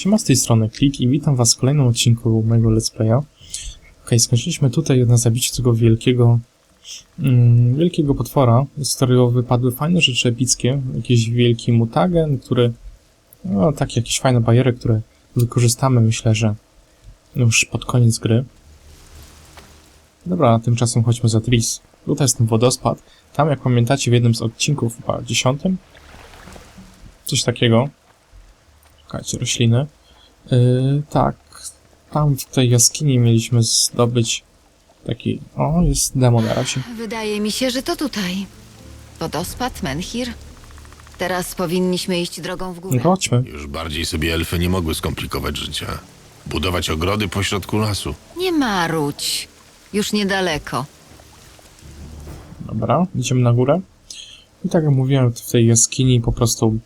Siema z tej strony Klik i witam was w kolejnym odcinku mojego let's playa. Ok, skończyliśmy tutaj na zabiciu tego wielkiego mm, wielkiego potwora, z którego wypadły fajne rzeczy epickie. Jakiś wielki mutagen, który no, takie jakieś fajne bariery, które wykorzystamy myślę, że już pod koniec gry. Dobra, tymczasem chodźmy za Tris. Tutaj jest ten wodospad. Tam, jak pamiętacie, w jednym z odcinków, chyba dziesiątym, coś takiego. Czekajcie, rośliny. Yy, tak, tam w tej jaskini mieliśmy zdobyć taki... O, jest demo na razie. Wydaje mi się, że to tutaj. Wodospad, Menhir. Teraz powinniśmy iść drogą w górę. chodźmy. Już bardziej sobie elfy nie mogły skomplikować życia. Budować ogrody pośrodku lasu. Nie marudź. Już niedaleko. Dobra, idziemy na górę. I tak jak mówiłem, w tej jaskini po prostu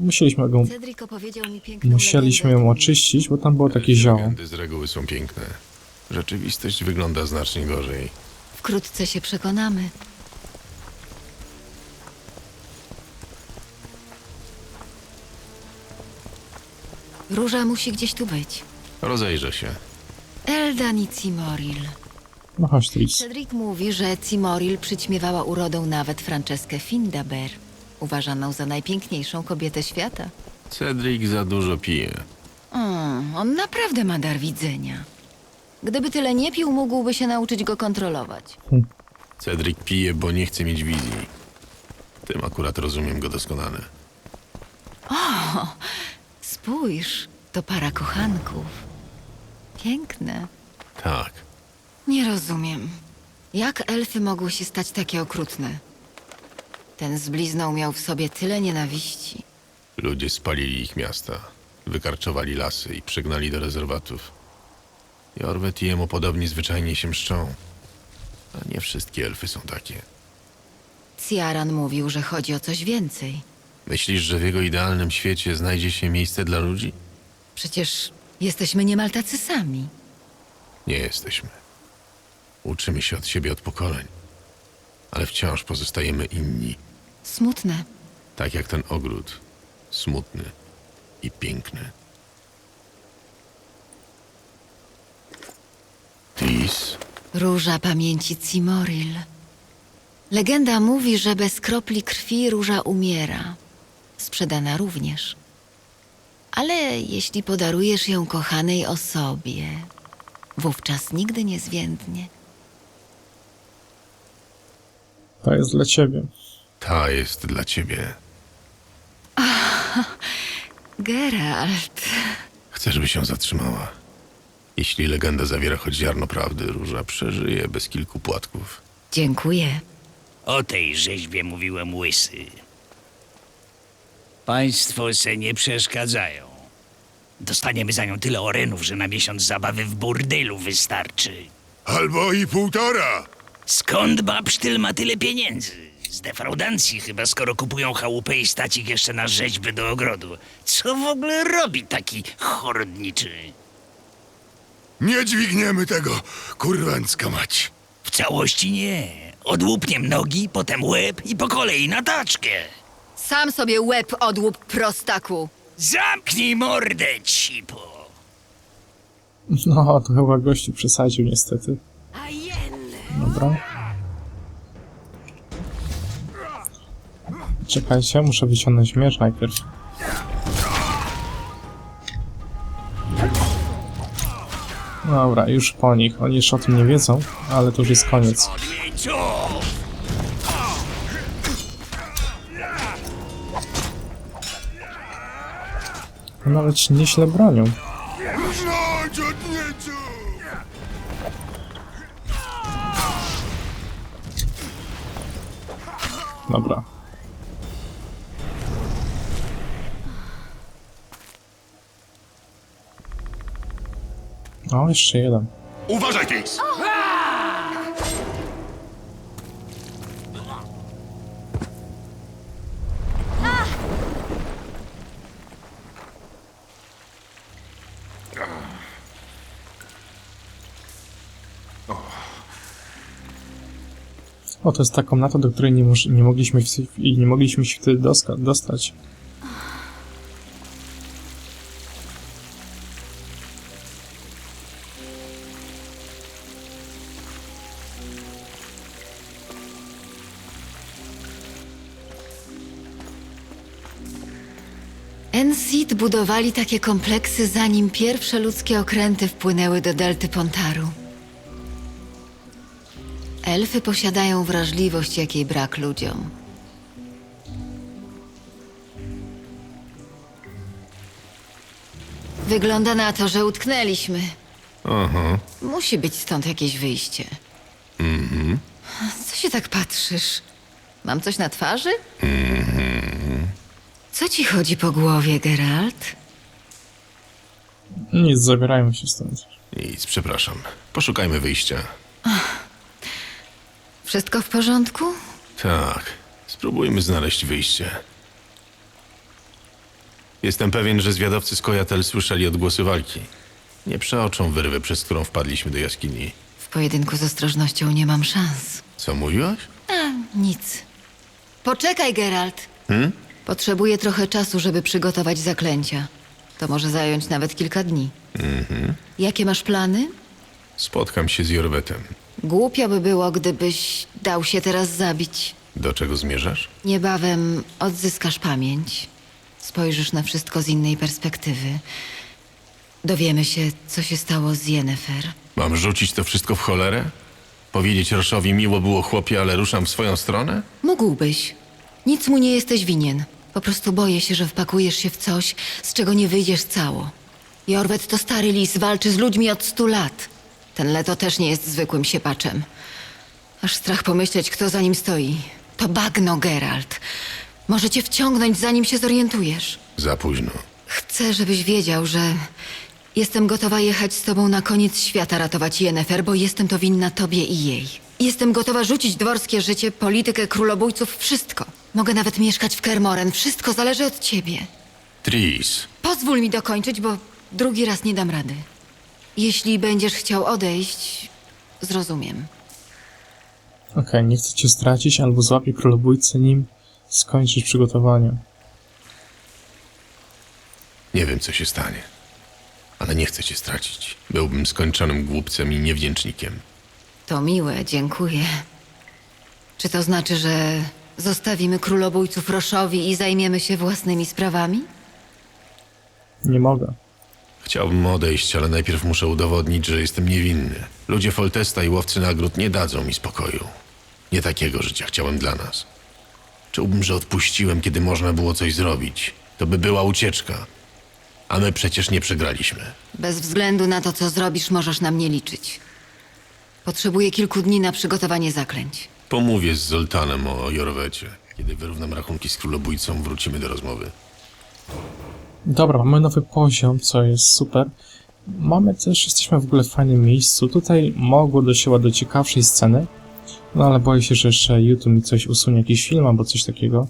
musieliśmy go... Cedric opowiedział mi piękną Musieliśmy legendę ją oczyścić, bo tam było takie zioło. Legendy z reguły są piękne. Rzeczywistość wygląda znacznie gorzej. Wkrótce się przekonamy. Róża musi gdzieś tu być. Rozejrzę się. Eldan i Cimoril. No chodź, Tris. Cedric mówi, że Cimoril przyćmiewała urodą nawet Franceskę Findaber, uważaną za najpiękniejszą kobietę świata. Cedric za dużo pije. Mm, on naprawdę ma dar widzenia. Gdyby tyle nie pił, mógłby się nauczyć go kontrolować. Cedric pije, bo nie chce mieć wizji. Tym akurat rozumiem go doskonale. Spójrz, to para kochanków. Piękne. Tak. Nie rozumiem. Jak elfy mogły się stać takie okrutne? Ten z blizną miał w sobie tyle nienawiści. Ludzie spalili ich miasta. Wykarczowali lasy i przygnali do rezerwatów. Jorwet i jemu podobni zwyczajnie się mszczą. A nie wszystkie elfy są takie. Ciaran mówił, że chodzi o coś więcej. Myślisz, że w jego idealnym świecie znajdzie się miejsce dla ludzi? Przecież jesteśmy niemal tacy sami. Nie jesteśmy. Uczymy się od siebie od pokoleń. Ale wciąż pozostajemy inni. Smutne. Tak jak ten ogród. Smutny i piękny. Tis, Róża pamięci Cimoril. Legenda mówi, że bez kropli krwi róża umiera. Sprzedana również. Ale jeśli podarujesz ją kochanej osobie, wówczas nigdy nie zwiędnie. To jest dla ciebie. Ta jest dla ciebie. Geralt. Chcę, żeby się zatrzymała. Jeśli legenda zawiera choć ziarno prawdy, Róża przeżyje bez kilku płatków. Dziękuję. O tej rzeźbie mówiłem łysy. Państwo se nie przeszkadzają. Dostaniemy za nią tyle orenów, że na miesiąc zabawy w burdelu wystarczy. Albo i półtora! Skąd babsztyl ma tyle pieniędzy? Z defraudancji chyba, skoro kupują chałupę i stacik jeszcze na rzeźby do ogrodu. Co w ogóle robi taki chorodniczy? Nie dźwigniemy tego, kurwańska mać. W całości nie. Odłupniem nogi, potem łeb i po kolei na taczkę. Sam sobie łeb odłup, prostaku. Zamknij mordę, cipo. No, to chyba gościu przesadził niestety. Dobra. Czekajcie, muszę wyciągnąć miecz najpierw. Dobra, już po nich. Oni jeszcze o tym nie wiedzą, ale to już jest koniec. Nawet nieźle bronią. Dobra. O, jeszcze jeden. Uważaj, Tis! O, to jest ta komnata, do której nie, nie mogliśmy i nie mogliśmy się wtedy dostać. Mensid budowali takie kompleksy, zanim pierwsze ludzkie okręty wpłynęły do delty Pontaru. Elfy posiadają wrażliwość, jakiej brak ludziom. Wygląda na to, że utknęliśmy. Aha. Musi być stąd jakieś wyjście. Co się tak patrzysz? Mam coś na twarzy? Co ci chodzi po głowie, Geralt? Nic, zabierają się stąd. Nic, przepraszam. Poszukajmy wyjścia. Wszystko w porządku? Tak. Spróbujmy znaleźć wyjście. Jestem pewien, że zwiadowcy z Kojatel słyszeli odgłosy walki. Nie przeoczą wyrwy, przez którą wpadliśmy do jaskini. W pojedynku z ostrożnością nie mam szans. Co mówiłaś? A, nic. Poczekaj, Geralt. Hmm? Potrzebuję trochę czasu, żeby przygotować zaklęcia. To może zająć nawet kilka dni. Jakie masz plany? Spotkam się z Jorwetem. Głupio by było, gdybyś dał się teraz zabić. Do czego zmierzasz? Niebawem odzyskasz pamięć. Spojrzysz na wszystko z innej perspektywy. Dowiemy się, co się stało z Yennefer. Mam rzucić to wszystko w cholerę? Powiedzieć Roszowi miło było chłopie, ale ruszam w swoją stronę? Mógłbyś. Nic mu nie jesteś winien. Po prostu boję się, że wpakujesz się w coś, z czego nie wyjdziesz cało. Jorwet to stary lis, walczy z ludźmi od stu lat. Ten Leto też nie jest zwykłym siepaczem. Aż strach pomyśleć, kto za nim stoi. To bagno, Geralt. Może cię wciągnąć, zanim się zorientujesz. Za późno. Chcę, żebyś wiedział, że jestem gotowa jechać z tobą na koniec świata ratować Yennefer, bo jestem to winna tobie i jej. Jestem gotowa rzucić dworskie życie, politykę królobójców, wszystko. Mogę nawet mieszkać w Kermoren, wszystko zależy od ciebie. Tris, Pozwól mi dokończyć, bo drugi raz nie dam rady. Jeśli będziesz chciał odejść, zrozumiem. Okej, nie chcę cię stracić, albo złapię królobójcę nim skończyć przygotowania. nie wiem co się stanie. Ale nie chcę cię stracić. Byłbym skończonym głupcem i niewdzięcznikiem. To miłe, dziękuję. Czy to znaczy, że zostawimy królobójców Roszowi i zajmiemy się własnymi sprawami? Nie mogę. Chciałbym odejść, ale najpierw muszę udowodnić, że jestem niewinny. Ludzie Foltesta i łowcy nagród nie dadzą mi spokoju. Nie takiego życia chciałem dla nas. Czułbym, że odpuściłem, kiedy można było coś zrobić. To by była ucieczka. A my przecież nie przegraliśmy. Bez względu na to, co zrobisz, możesz na mnie liczyć. Potrzebuję kilku dni na przygotowanie zaklęć. Pomówię z Zoltanem o Jorwecie. Kiedy wyrównam rachunki z królobójcą, wrócimy do rozmowy. Dobra, mamy nowy poziom, co jest super. Mamy też, jesteśmy w ogóle w fajnym miejscu. Tutaj mogło chyba do ciekawszej sceny. No ale boję się, że jeszcze YouTube mi coś usunie, jakiś film albo coś takiego.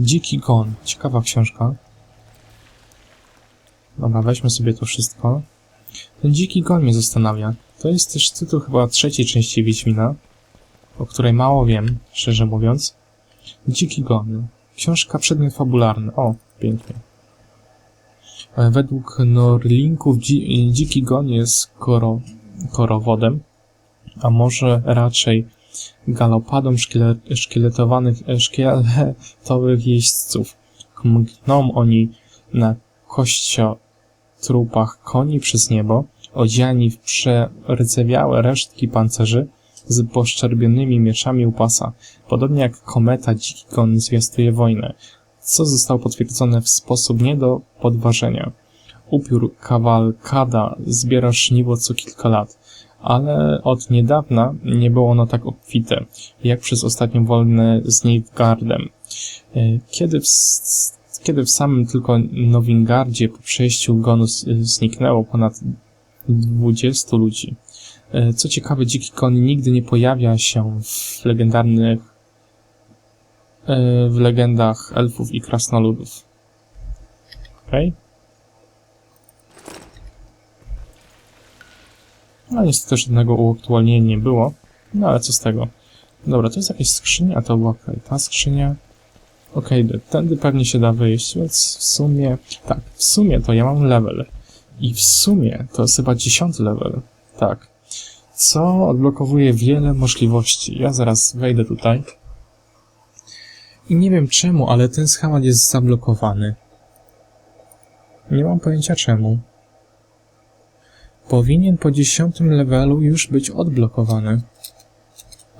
Dziki Gon. Ciekawa książka. Dobra, weźmy sobie to wszystko. Ten Dziki Gon mnie zastanawia. To jest też tytuł chyba trzeciej części Wiedźmina, o której mało wiem, szczerze mówiąc. Dziki Gon. Książka przedmiot fabularny. O, pięknie. E, Według Norlinków dzi dziki gon jest koro korowodem, a może raczej galopadą szkiele szkieletowanych, e, szkieletowych jeźdźców. Mgną oni na kościotrupach koni przez niebo, odziani w przerdzewiałe resztki pancerzy z poszczerbionymi mieczami u pasa. Podobnie jak kometa, dziki gon zwiastuje wojnę co zostało potwierdzone w sposób nie do podważenia. Upiór kawalkada zbiera żniwo co kilka lat, ale od niedawna nie było ono tak obfite, jak przez ostatnią wojnę z Nilfgaardem. E, Kiedy w, kiedy w samym tylko Nowingardzie po przejściu gonu s- zniknęło ponad 20 ludzi. E, Co ciekawe, dziki kon nigdy nie pojawia się w legendarnych e, w legendach elfów i krasnoludów. Okej. No niestety też żadnego uaktualnienia nie było. No ale co z tego. Dobra, to jest jakaś skrzynia, a to była okej. Ta skrzynia. Okej, okay, tędy pewnie się da wyjść, więc w sumie... Tak, w sumie to ja mam level. I w sumie to jest chyba dziesiąty level. Tak. Co odblokowuje wiele możliwości. Ja zaraz wejdę tutaj. I nie wiem czemu, ale ten schemat jest zablokowany. Nie mam pojęcia czemu. Powinien po dziesiątym levelu już być odblokowany.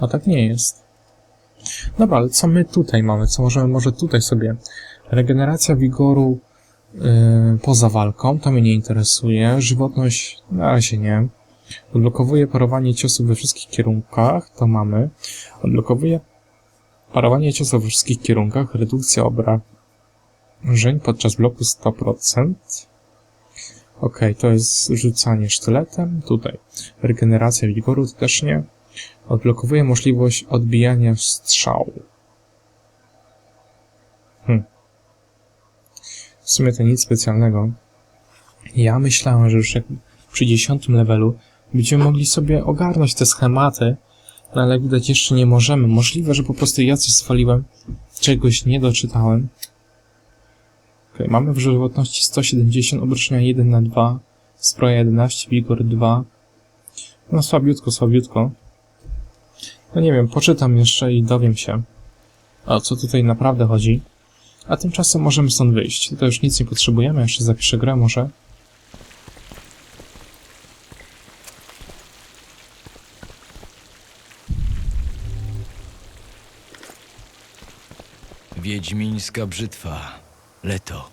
A tak nie jest. Dobra, ale co my tutaj mamy? Co możemy może tutaj sobie? Regeneracja wigoru yy, poza walką, to mnie nie interesuje. Żywotność na razie nie. Odblokowuje parowanie ciosów we wszystkich kierunkach, to mamy. Odblokowuje parowanie ciosów we wszystkich kierunkach, redukcja obrażeń podczas bloku 100%. Ok, to jest rzucanie sztyletem. Tutaj regeneracja wigoru to też nie. Odblokowuje możliwość odbijania strzału. Hm. W sumie to nic specjalnego. Ja myślałem, że już przy dziesiątym levelu będziemy mogli sobie ogarnąć te schematy, no ale widać jeszcze nie możemy. Możliwe, że po prostu ja coś swaliłem, czegoś nie doczytałem. Okay, mamy w żywotności 170, obroczenia 1 na 2, zbroja 11, wigor 2. No słabiutko, słabiutko. No nie wiem, poczytam jeszcze i dowiem się, o co tutaj naprawdę chodzi. A tymczasem możemy stąd wyjść. Tutaj już nic nie potrzebujemy, jeszcze zapiszę grę może. Wiedźmińska brzytwa. Leto.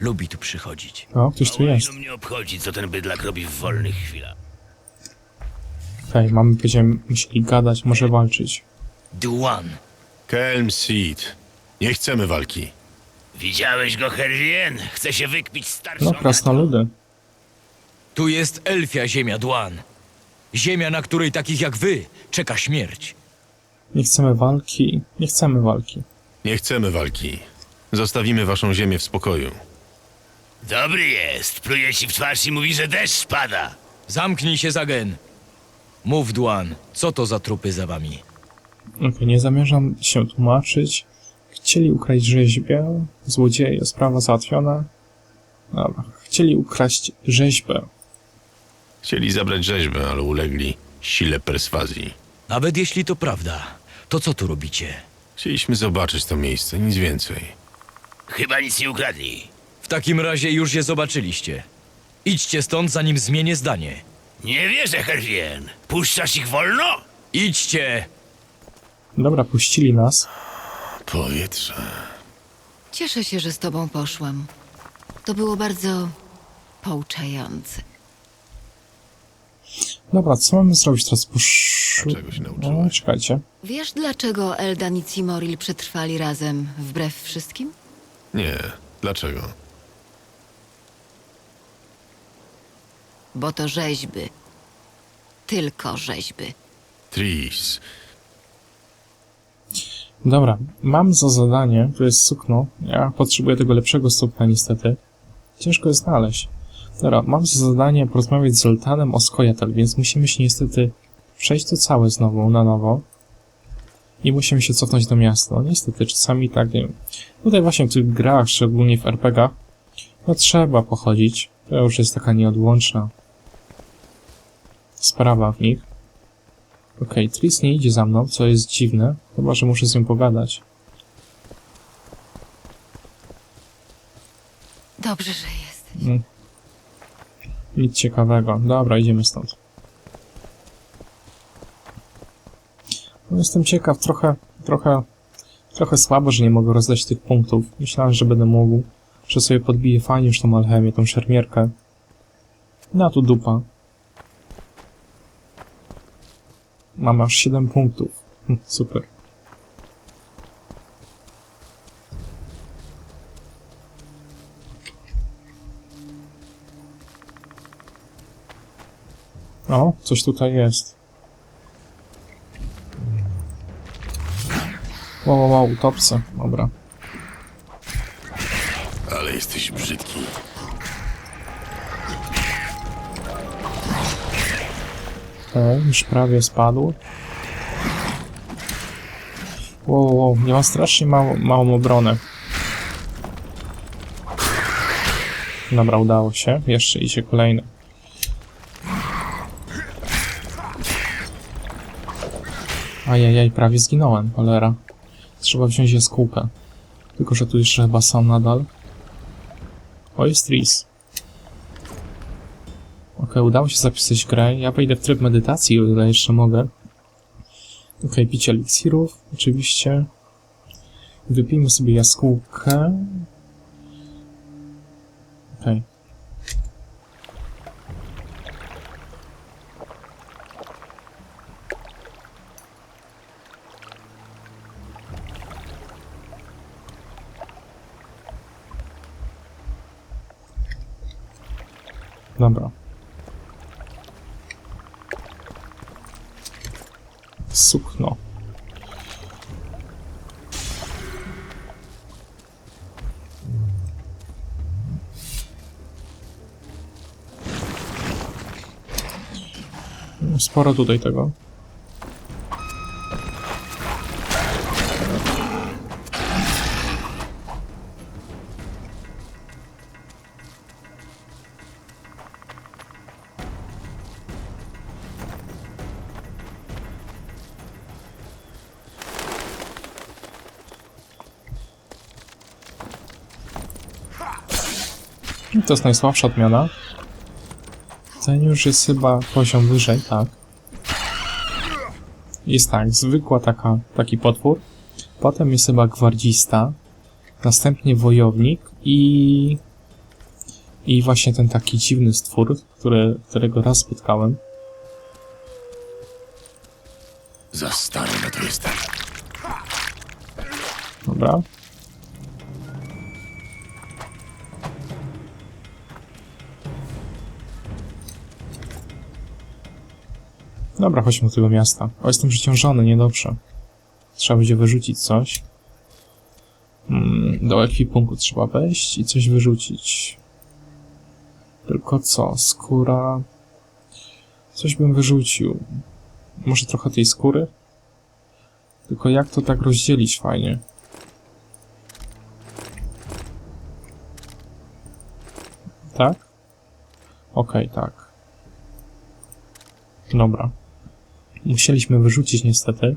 Lubi tu przychodzić. O, ktoś tu jest. Mało mnie obchodzi, co ten bydlak robi w wolnych chwilach. Okej, mamy, będziemy musieli gadać, może walczyć. Duan. Kelm Seed. Nie chcemy walki. Widziałeś go, Herwien? Chce się wykpić starszą... No, krasnoludy. Tu jest elfia ziemia Dłan. Ziemia, na której takich jak wy czeka śmierć. Nie chcemy walki, nie chcemy walki. Nie chcemy walki. Zostawimy waszą ziemię w spokoju. Dobry jest. Pluje ci w twarz i mówi, że deszcz pada. Zamknij się, Zagen. Mów, Dłan, co to za trupy za wami? Okej, nie zamierzam się tłumaczyć. Chcieli ukraść rzeźbę, złodzieje, sprawa załatwiona. Dobra, chcieli ukraść rzeźbę. Chcieli zabrać rzeźbę, ale ulegli sile perswazji. Nawet jeśli to prawda, to co tu robicie? Chcieliśmy zobaczyć to miejsce, nic więcej. Chyba nic nie ukradli. W takim razie już je zobaczyliście. Idźcie stąd, zanim zmienię zdanie. Nie wierzę, Herwien. Puszczasz ich wolno? Idźcie! Dobra, puścili nas. Powietrze. Cieszę się, że z tobą poszłam. To było bardzo pouczające. Dobra, co mamy zrobić teraz? Pusz... Czego się No, nauczyłeś? czekajcie. Wiesz, dlaczego Eldan i Cimoril przetrwali razem, wbrew wszystkim? Nie. Dlaczego? Bo to rzeźby. Tylko rzeźby. Tris. Dobra, mam za zadanie, to jest sukno. Ja potrzebuję tego lepszego stopnia niestety. Ciężko jest znaleźć. Dobra, mam za zadanie porozmawiać z Zoltanem o Skojatel, więc musimy się niestety przejść to całe znowu, na nowo. I musimy się cofnąć do miasta. No niestety, czasami tak, nie wiem. Tutaj właśnie w tych grach, szczególnie w RPGach, no trzeba pochodzić. To już jest taka nieodłączna sprawa w nich. Okej, Tris nie idzie za mną, co jest dziwne. Chyba, że muszę z nią pogadać. Dobrze, że jesteś. Mm. Nic ciekawego. Dobra, idziemy stąd. No, jestem ciekaw, trochę, trochę, trochę słabo, że nie mogę rozdać tych punktów. Myślałem, że będę mógł, że sobie podbiję fajnie już tą alchemię, tą szermierkę. No, tu dupa. Mam aż 7 punktów. Hm, Super. O, coś tutaj jest. Wow, wow, wow, utopce. Dobra. Ale jesteś brzydki. O, już prawie spadł. Wow, wow, nie ma strasznie mało, małą obronę. Dobra, udało się. Jeszcze idzie kolejny. Ajajaj, prawie zginąłem, cholera. Trzeba wziąć jaskółkę. Tylko, że tu jeszcze chyba są nadal. O, jest Tris. Okej, udało się zapisać grę. Ja wejdę w tryb medytacji, o ile jeszcze mogę. Okej, picie eliksirów, oczywiście. Wypijmy sobie jaskółkę. Okej. Dobra. Sukno. Sporo tutaj tego. To jest najsłabsza odmiana. Ten już jest chyba poziom wyżej, tak. Jest tak, zwykła taka, taki potwór. Potem jest chyba gwardzista. Następnie wojownik i... I właśnie ten taki dziwny stwór, który, którego raz spotkałem. Za stary na to jestem. Dobra. Dobra, chodźmy do tego miasta. O, jestem przeciążony, niedobrze. Trzeba będzie wyrzucić coś. Mm, do ekwipunku trzeba wejść i coś wyrzucić. Tylko co? Skóra... Coś bym wyrzucił. Może trochę tej skóry? Tylko jak to tak rozdzielić fajnie? Tak? Okej, tak. Dobra. Musieliśmy wyrzucić niestety.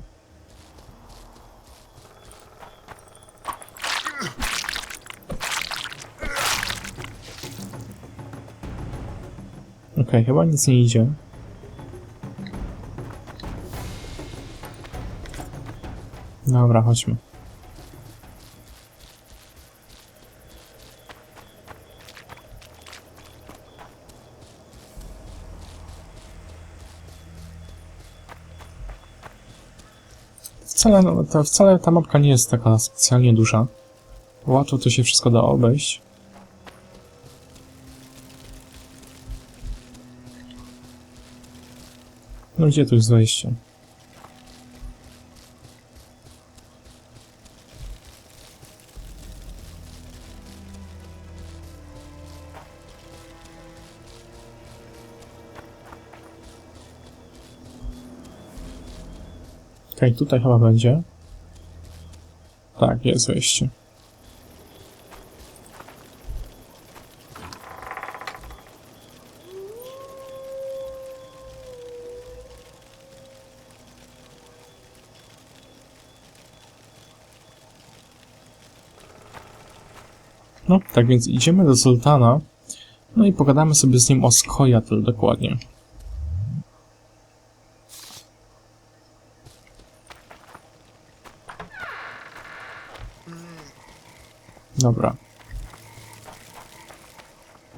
Okej, chyba nic nie idzie. Dobra, chodźmy. Wcale, no, to, wcale ta mapka nie jest taka specjalnie duża. Łatwo to się wszystko da obejść. No gdzie tu jest wejście? Okej, tutaj chyba będzie. Tak, jest wejście. No, tak więc idziemy do Sultana. No i pogadamy sobie z nim o Skojatl dokładnie. Dobra.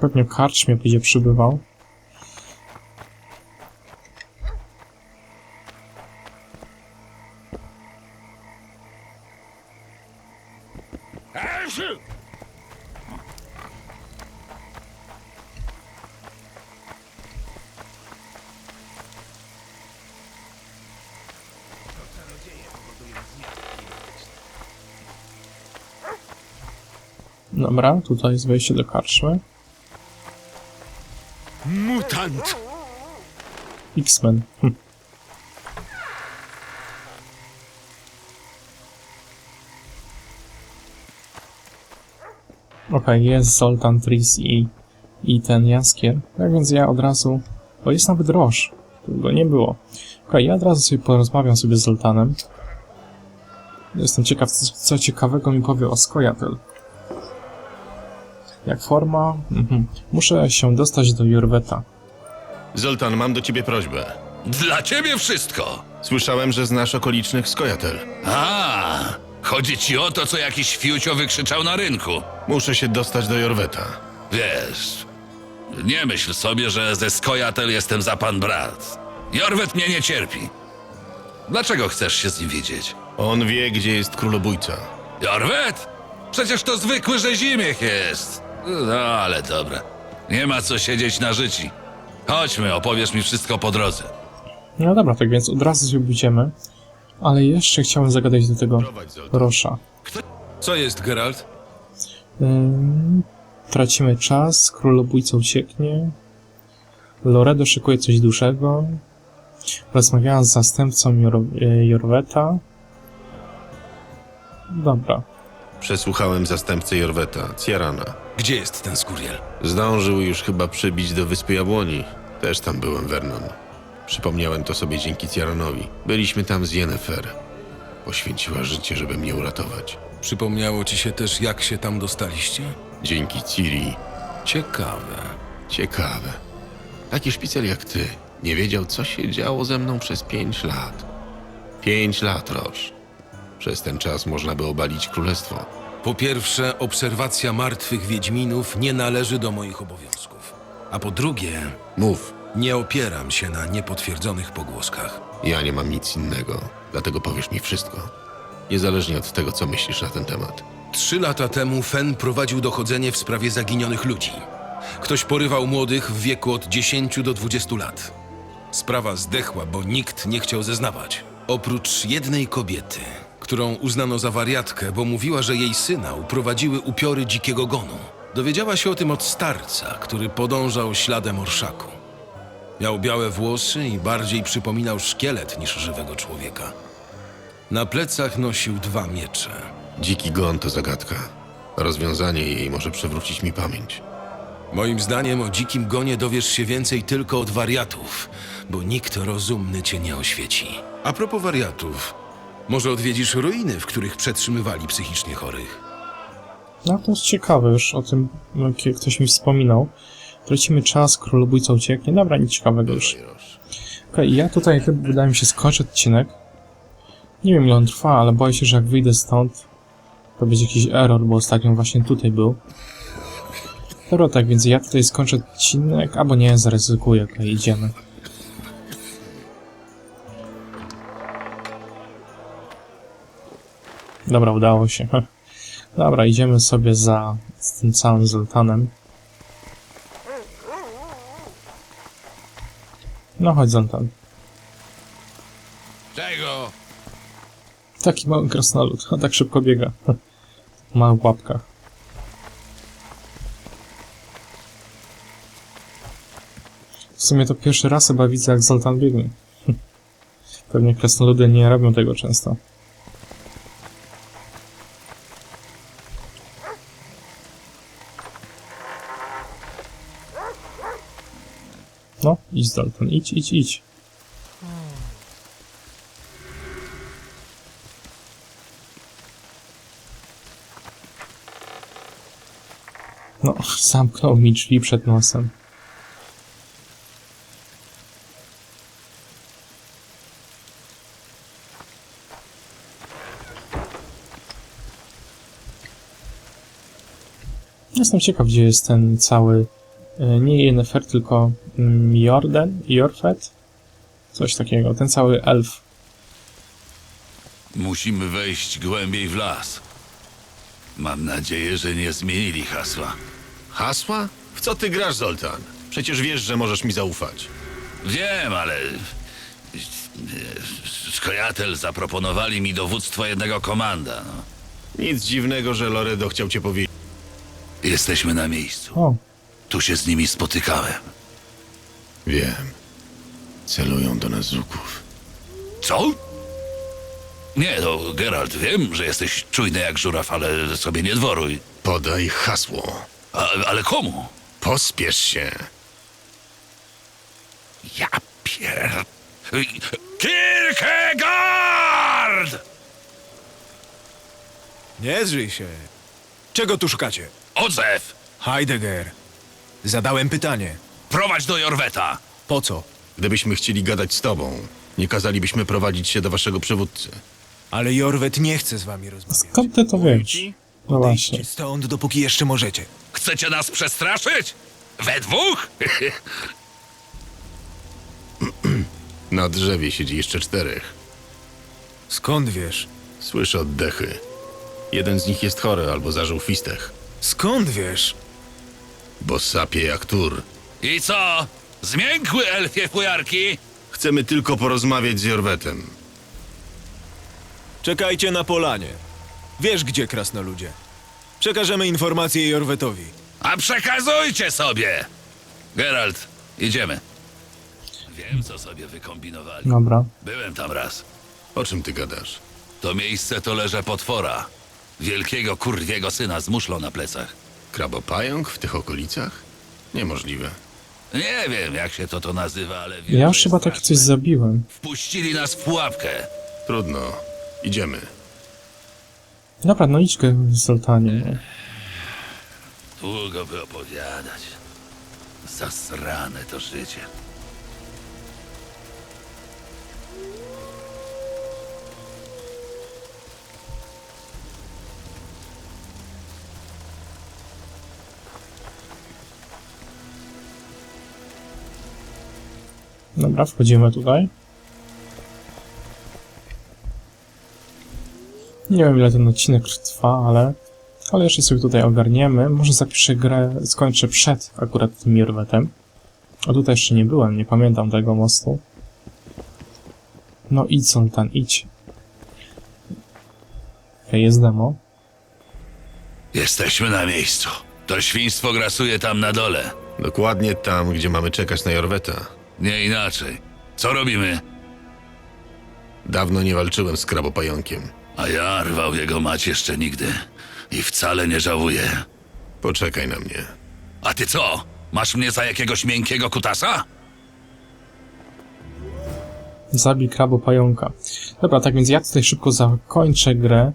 Pewnie karczmie będzie przybywał. Dobra, tutaj jest wejście do karczmy. Mutant! X-Men. Hm. Okej, jest Zoltan Tris i, i ten Jaskier. Tak więc ja od razu... O, jest nawet Roż. Tu go nie było. Okej, ja od razu sobie porozmawiam sobie z Zoltanem. Jestem ciekaw, co, co ciekawego mi powie o Skojatel. Jak forma? Mhm. Muszę się dostać do Jorweta. Zoltan, mam do ciebie prośbę. Dla ciebie wszystko. Słyszałem, że znasz okolicznych skojatel. A, chodzi ci o to, co jakiś fiucio wykrzyczał na rynku. Muszę się dostać do Jorweta. Wiesz, nie myśl sobie, że ze Skojatel jestem za pan brat. Jorwet mnie nie cierpi. Dlaczego chcesz się z nim widzieć? On wie, gdzie jest królobójca. Jorwet? Przecież to zwykły rzezimiech jest. No, ale dobra. Nie ma co siedzieć na życi. Chodźmy, opowiesz mi wszystko po drodze. No dobra, tak więc od razu się pójdziemy. Ale jeszcze chciałem zagadać do tego. Rosza. Co jest, Geralt? Ym, tracimy czas, królobójca ucieknie. Loredo szykuje coś dużego. Rozmawiałem z zastępcą Jor y, Jorweta. Dobra. Przesłuchałem zastępcę Jorweta, Ciarana. Gdzie jest ten skuriel? Zdążył już chyba przybić do Wyspy Jabłoni. Też tam byłem, Vernon. Przypomniałem to sobie dzięki Ciaranowi. Byliśmy tam z Yennefer. Poświęciła życie, żeby mnie uratować. Przypomniało ci się też, jak się tam dostaliście? Dzięki Ciri. Ciekawe. Ciekawe. Taki szpicel jak ty nie wiedział, co się działo ze mną przez pięć lat. Pięć lat, Roż. Przez ten czas można by obalić królestwo. Po pierwsze, obserwacja martwych Wiedźminów nie należy do moich obowiązków. A po drugie, Mów, nie opieram się na niepotwierdzonych pogłoskach. ja nie mam nic innego, dlatego powiesz mi wszystko. Niezależnie od tego, co myślisz na ten temat. Trzy lata temu Fen prowadził dochodzenie w sprawie zaginionych ludzi. Ktoś porywał młodych w wieku od 10 do 20 lat. Sprawa zdechła, bo nikt nie chciał zeznawać. Oprócz jednej kobiety, którą uznano za wariatkę, bo mówiła, że jej syna uprowadziły upiory dzikiego gonu. Dowiedziała się o tym od starca, który podążał śladem orszaku. Miał białe włosy i bardziej przypominał szkielet niż żywego człowieka. Na plecach nosił dwa miecze. Dziki gon to zagadka. Rozwiązanie jej może przywrócić mi pamięć. Moim zdaniem o dzikim gonie dowiesz się więcej tylko od wariatów, bo nikt rozumny cię nie oświeci. A propos wariatów, może odwiedzisz ruiny, w których przetrzymywali psychicznie chorych? No to jest ciekawe już, o tym no, ktoś mi wspominał. Tracimy czas, królobójca ucieknie. Dobra, nic ciekawego już. Okej, ja tutaj chyba wydaje mi się skończę odcinek. Nie wiem ile on trwa, ale boję się, że jak wyjdę stąd, to będzie jakiś error, bo ostatnio właśnie tutaj był. Dobra, tak więc ja tutaj skończę odcinek, albo nie, zaryzykuję, okej, idziemy. Dobra, udało się. Dobra, idziemy sobie za z tym całym Zoltanem. No chodź Zoltan. Czego? Taki mały krasnolud, a tak szybko biega. W małych łapkach. W sumie to pierwszy raz chyba widzę jak Zoltan biegnie. Pewnie krasnoludy nie robią tego często. Idź Zoltan, idź, idź, idź. No, zamknął mi drzwi przed nosem. Jestem ciekaw, gdzie jest ten cały, nie Yennefer, tylko mm, Jordan, Jorfet? Coś takiego, ten cały elf. Musimy wejść głębiej w las. Mam nadzieję, że nie zmienili hasła. Hasła? W co ty grasz, Zoltan? Przecież wiesz, że możesz mi zaufać. Wiem, ale... Skojatel zaproponowali mi dowództwo jednego komanda. No. Nic dziwnego, że Loredo chciał cię powiedzieć. Jesteśmy na miejscu. O, Tu się z nimi spotykałem. Wiem. Celują do nas z łuków. Co? Nie, no, Geralt, wiem, że jesteś czujny jak żuraw, ale sobie nie dworuj. Podaj hasło. A, ale komu? Pospiesz się. Ja pier... Kierkegaard! Nie zrzyj się. Czego tu szukacie? Odzew! Heidegger. Zadałem pytanie. Prowadź do Jorweta! Po co? Gdybyśmy chcieli gadać z tobą, nie kazalibyśmy prowadzić się do waszego przywódcy. Ale Jorwet nie chce z wami rozmawiać. Skąd ty to wiesz? No właśnie. Odejdźcie stąd, dopóki jeszcze możecie. Chcecie nas przestraszyć? We dwóch? Na drzewie siedzi jeszcze czterech. Skąd wiesz? Słyszę oddechy. Jeden z nich jest chory albo zażył fistech, Skąd wiesz? Bo sapie jak tur. I co? Zmiękły elfie fujarki? Chcemy tylko porozmawiać z Jorwetem. Czekajcie na polanie. Wiesz gdzie, krasnoludzie. Przekażemy informację Jorwetowi. A przekazujcie sobie! Geralt, idziemy. Wiem, co sobie wykombinowali. Dobra. Byłem tam raz. O czym ty gadasz? To miejsce to leże potwora. Wielkiego kurwiego syna z muszlą na plecach. Krabopająk w tych okolicach? Niemożliwe. Nie wiem, jak się to to nazywa, ale wiem, Ja że już jest chyba takie straszne. coś zabiłem. Wpuścili nas w pułapkę. Trudno. Idziemy. Dobra, no idź, Zoltanie. No. Długo by opowiadać. Zasrane to życie. Dobra, wchodzimy tutaj. Nie wiem ile ten odcinek trwa, ale, ale jeszcze sobie tutaj ogarniemy. Może zapiszę grę, skończę przed akurat tym Jorwetem. A tutaj jeszcze nie byłem, nie pamiętam tego mostu. No idź Sultan, idź. Okej, jest demo. Jesteśmy na miejscu. To świństwo grasuje tam na dole. Dokładnie tam, gdzie mamy czekać na Jorweta. Nie inaczej. Co robimy? Dawno nie walczyłem z krabopająkiem. A ja rwał jego mać jeszcze nigdy. I wcale nie żałuję. Poczekaj na mnie. A ty co? Masz mnie za jakiegoś miękkiego kutasa? Zabij krabo pająka. Dobra, tak więc ja tutaj szybko zakończę grę.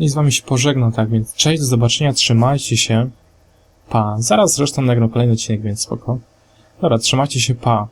I z wami się pożegnam, tak więc cześć, do zobaczenia, trzymajcie się. Pa. Zaraz zresztą nagram kolejny odcinek, więc spoko. Dobra, trzymajcie się, pa.